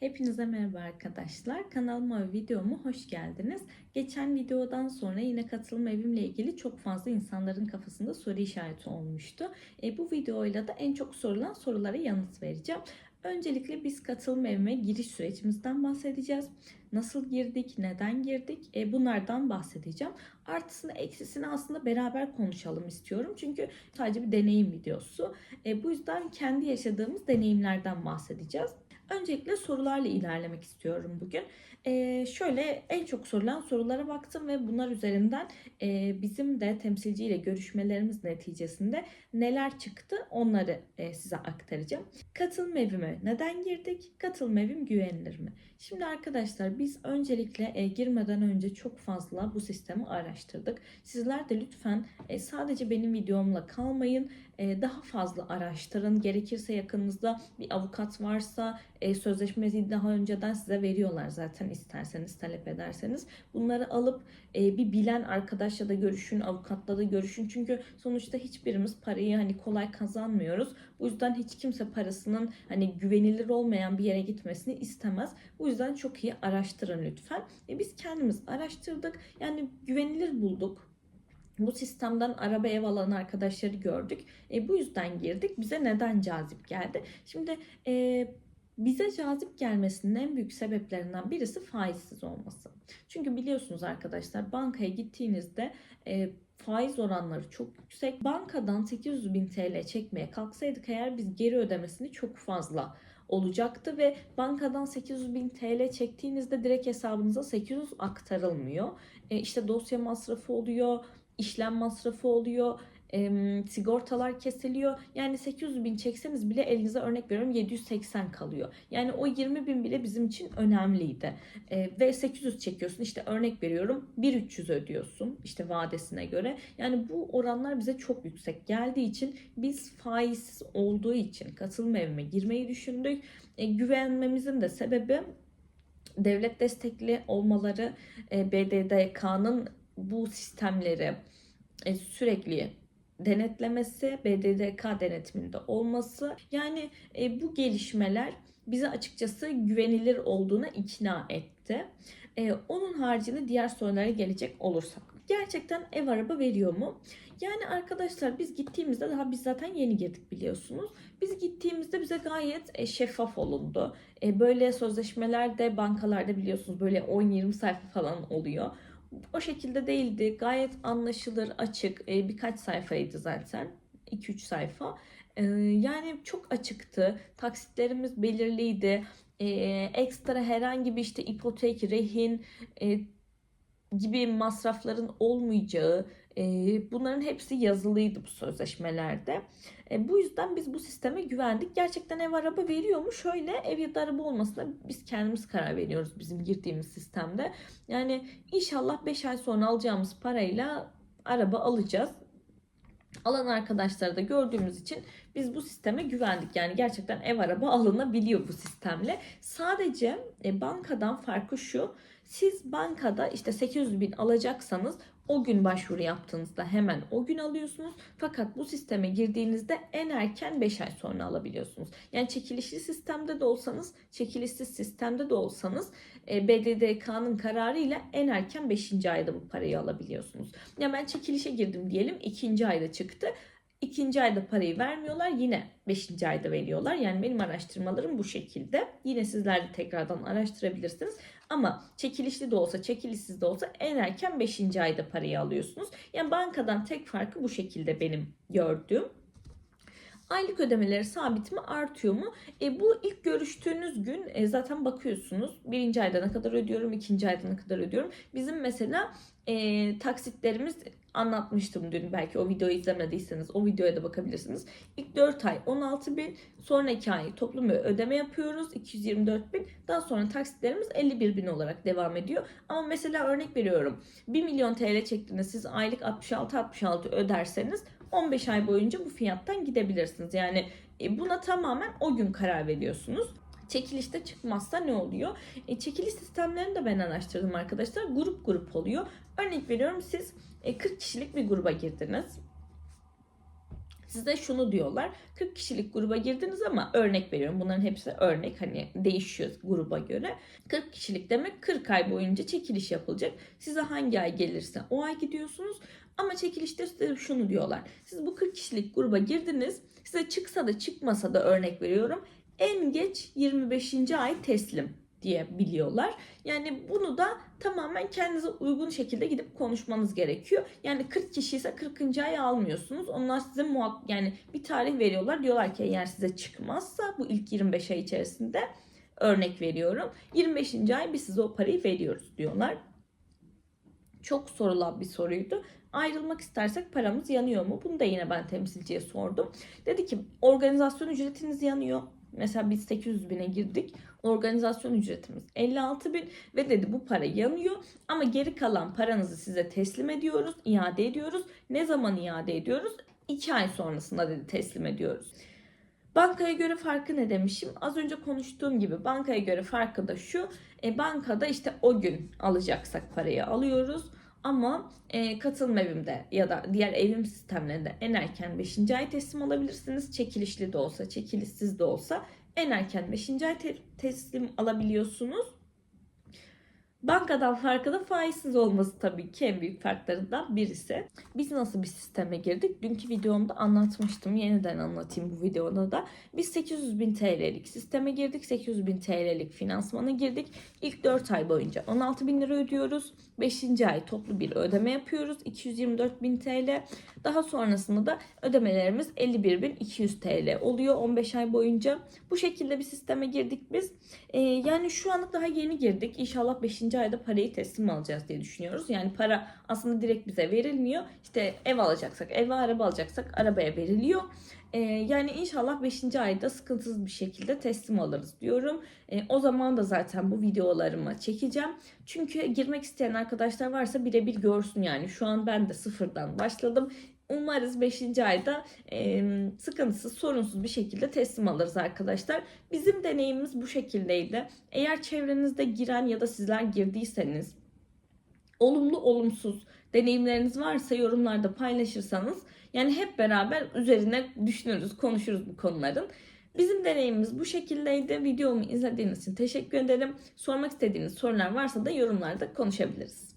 Hepinize merhaba arkadaşlar. Kanalıma ve videoma hoş geldiniz. Geçen videodan sonra yine katılım evimle ilgili çok fazla insanların kafasında soru işareti olmuştu. E, bu videoyla da en çok sorulan sorulara yanıt vereceğim. Öncelikle biz katılım evime giriş sürecimizden bahsedeceğiz. Nasıl girdik, neden girdik e, bunlardan bahsedeceğim. Artısını eksisini aslında beraber konuşalım istiyorum. Çünkü sadece bir deneyim videosu. E, bu yüzden kendi yaşadığımız deneyimlerden bahsedeceğiz. Öncelikle sorularla ilerlemek istiyorum bugün. Ee, şöyle en çok sorulan sorulara baktım ve bunlar üzerinden e, bizim de temsilciyle görüşmelerimiz neticesinde neler çıktı onları e, size aktaracağım. Katılım evime neden girdik? Katılım evim güvenilir mi? Şimdi arkadaşlar biz öncelikle e, girmeden önce çok fazla bu sistemi araştırdık. Sizler de lütfen e, sadece benim videomla kalmayın. E, daha fazla araştırın. Gerekirse yakınınızda bir avukat varsa e, sözleşmesi daha önceden size veriyorlar zaten isterseniz talep ederseniz. Bunları alıp e, bir bilen arkadaşla da görüşün, avukatla da görüşün. Çünkü sonuçta hiçbirimiz parayı hani kolay kazanmıyoruz. Bu yüzden hiç kimse parasının hani güvenilir olmayan bir yere gitmesini istemez. Bu yüzden çok iyi araştırın lütfen. E, biz kendimiz araştırdık. Yani güvenilir bulduk bu sistemden araba ev alan arkadaşları gördük. E, bu yüzden girdik. Bize neden cazip geldi? Şimdi e, bize cazip gelmesinin en büyük sebeplerinden birisi faizsiz olması. Çünkü biliyorsunuz arkadaşlar bankaya gittiğinizde e, faiz oranları çok yüksek. Bankadan 800 bin TL çekmeye kalksaydık eğer biz geri ödemesini çok fazla olacaktı ve bankadan 800 bin TL çektiğinizde direkt hesabınıza 800 aktarılmıyor. E, işte dosya masrafı oluyor, işlem masrafı oluyor, e, sigortalar kesiliyor. Yani 800 bin çekseniz bile elinize örnek veriyorum 780 kalıyor. Yani o 20 bin bile bizim için önemliydi. E, ve 800 çekiyorsun işte örnek veriyorum 1300 ödüyorsun işte vadesine göre. Yani bu oranlar bize çok yüksek geldiği için biz faizsiz olduğu için katılım evime girmeyi düşündük. E, güvenmemizin de sebebi devlet destekli olmaları, e, BDDK'nın bu sistemleri e, sürekli denetlemesi, BDDK denetiminde olması yani e, bu gelişmeler bizi açıkçası güvenilir olduğuna ikna etti. E, onun haricinde diğer sorulara gelecek olursak. Gerçekten ev araba veriyor mu? Yani arkadaşlar biz gittiğimizde daha biz zaten yeni girdik biliyorsunuz. Biz gittiğimizde bize gayet e, şeffaf olundu. E, böyle sözleşmelerde bankalarda biliyorsunuz böyle 10-20 sayfa falan oluyor. O şekilde değildi. Gayet anlaşılır, açık. E, birkaç sayfaydı zaten. 2-3 sayfa. E, yani çok açıktı. Taksitlerimiz belirliydi. E, ekstra herhangi bir işte ipotek, rehin e, gibi masrafların olmayacağı, e, bunların hepsi yazılıydı bu sözleşmelerde. E, bu yüzden biz bu sisteme güvendik. Gerçekten ev araba veriyor mu? Şöyle ev ya da araba olmasına biz kendimiz karar veriyoruz bizim girdiğimiz sistemde. Yani inşallah 5 ay sonra alacağımız parayla araba alacağız. Alan arkadaşları da gördüğümüz için biz bu sisteme güvendik. Yani gerçekten ev araba alınabiliyor bu sistemle. Sadece e, bankadan farkı şu. Siz bankada işte 800 bin alacaksanız o gün başvuru yaptığınızda hemen o gün alıyorsunuz. Fakat bu sisteme girdiğinizde en erken 5 ay sonra alabiliyorsunuz. Yani çekilişli sistemde de olsanız, çekilişsiz sistemde de olsanız e, BDDK'nın kararıyla en erken 5. ayda bu parayı alabiliyorsunuz. Ya ben çekilişe girdim diyelim 2. ayda çıktı. İkinci ayda parayı vermiyorlar. Yine beşinci ayda veriyorlar. Yani benim araştırmalarım bu şekilde. Yine sizler de tekrardan araştırabilirsiniz. Ama çekilişli de olsa çekilişsiz de olsa en erken 5. ayda parayı alıyorsunuz. Yani bankadan tek farkı bu şekilde benim gördüğüm. Aylık ödemeleri sabit mi artıyor mu? E, bu ilk görüştüğünüz gün e, zaten bakıyorsunuz. Birinci ayda ne kadar ödüyorum, ikinci ayda ne kadar ödüyorum. Bizim mesela e, taksitlerimiz anlatmıştım dün. Belki o videoyu izlemediyseniz o videoya da bakabilirsiniz. İlk 4 ay 16 bin, sonraki ay toplu ödeme yapıyoruz 224 bin. Daha sonra taksitlerimiz 51 bin olarak devam ediyor. Ama mesela örnek veriyorum 1 milyon TL çektiniz siz aylık 66-66 öderseniz 15 ay boyunca bu fiyattan gidebilirsiniz. Yani e, buna tamamen o gün karar veriyorsunuz. Çekilişte çıkmazsa ne oluyor? E, çekiliş sistemlerini de ben araştırdım arkadaşlar. Grup grup oluyor. Örnek veriyorum siz 40 e, kişilik bir gruba girdiniz. Size şunu diyorlar. 40 kişilik gruba girdiniz ama örnek veriyorum. Bunların hepsi örnek hani değişiyor gruba göre. 40 kişilik demek 40 ay boyunca çekiliş yapılacak. Size hangi ay gelirse o ay gidiyorsunuz. Ama çekilişte size şunu diyorlar. Siz bu 40 kişilik gruba girdiniz. Size çıksa da çıkmasa da örnek veriyorum. En geç 25. ay teslim diye biliyorlar. Yani bunu da tamamen kendinize uygun şekilde gidip konuşmanız gerekiyor. Yani 40 kişi ise 40. ay almıyorsunuz. Onlar size muhak yani bir tarih veriyorlar. Diyorlar ki eğer size çıkmazsa bu ilk 25 ay içerisinde örnek veriyorum. 25. ay biz size o parayı veriyoruz diyorlar. Çok sorulan bir soruydu. Ayrılmak istersek paramız yanıyor mu? Bunu da yine ben temsilciye sordum. Dedi ki organizasyon ücretiniz yanıyor. Mesela biz 800 bine girdik. Organizasyon ücretimiz 56 bin ve dedi bu para yanıyor ama geri kalan paranızı size teslim ediyoruz, iade ediyoruz. Ne zaman iade ediyoruz? 2 ay sonrasında dedi teslim ediyoruz. Bankaya göre farkı ne demişim? Az önce konuştuğum gibi bankaya göre farkı da şu. E, bankada işte o gün alacaksak parayı alıyoruz. Ama e, katılım evimde ya da diğer evim sistemlerinde en erken 5. ay teslim alabilirsiniz. Çekilişli de olsa, çekilişsiz de olsa en erken 5. ay te- teslim alabiliyorsunuz. Bankadan farkı da faizsiz olması tabii ki en büyük farklarından birisi. Biz nasıl bir sisteme girdik? Dünkü videomda anlatmıştım. Yeniden anlatayım bu videoda da. Biz 800 bin TL'lik sisteme girdik. 800 bin TL'lik finansmana girdik. İlk 4 ay boyunca 16 bin lira ödüyoruz. 5. ay toplu bir ödeme yapıyoruz. 224 bin TL. Daha sonrasında da ödemelerimiz 51 bin 200 TL oluyor 15 ay boyunca. Bu şekilde bir sisteme girdik biz. Ee, yani şu anlık daha yeni girdik. İnşallah 5. ayda parayı teslim alacağız diye düşünüyoruz. Yani para aslında direkt bize verilmiyor. İşte ev alacaksak, eve araba alacaksak arabaya veriliyor. Ee, yani inşallah 5. ayda sıkıntısız bir şekilde teslim alırız diyorum. Ee, o zaman da zaten bu videolarımı çekeceğim. Çünkü girmek isteyen arkadaşlar varsa birebir görsün yani. Şu an ben de sıfırdan başladım. Umarız 5. ayda e, sıkıntısız, sorunsuz bir şekilde teslim alırız arkadaşlar. Bizim deneyimimiz bu şekildeydi. Eğer çevrenizde giren ya da sizler girdiyseniz olumlu olumsuz deneyimleriniz varsa yorumlarda paylaşırsanız yani hep beraber üzerine düşünürüz, konuşuruz bu konuların. Bizim deneyimimiz bu şekildeydi. Videomu izlediğiniz için teşekkür ederim. Sormak istediğiniz sorular varsa da yorumlarda konuşabiliriz.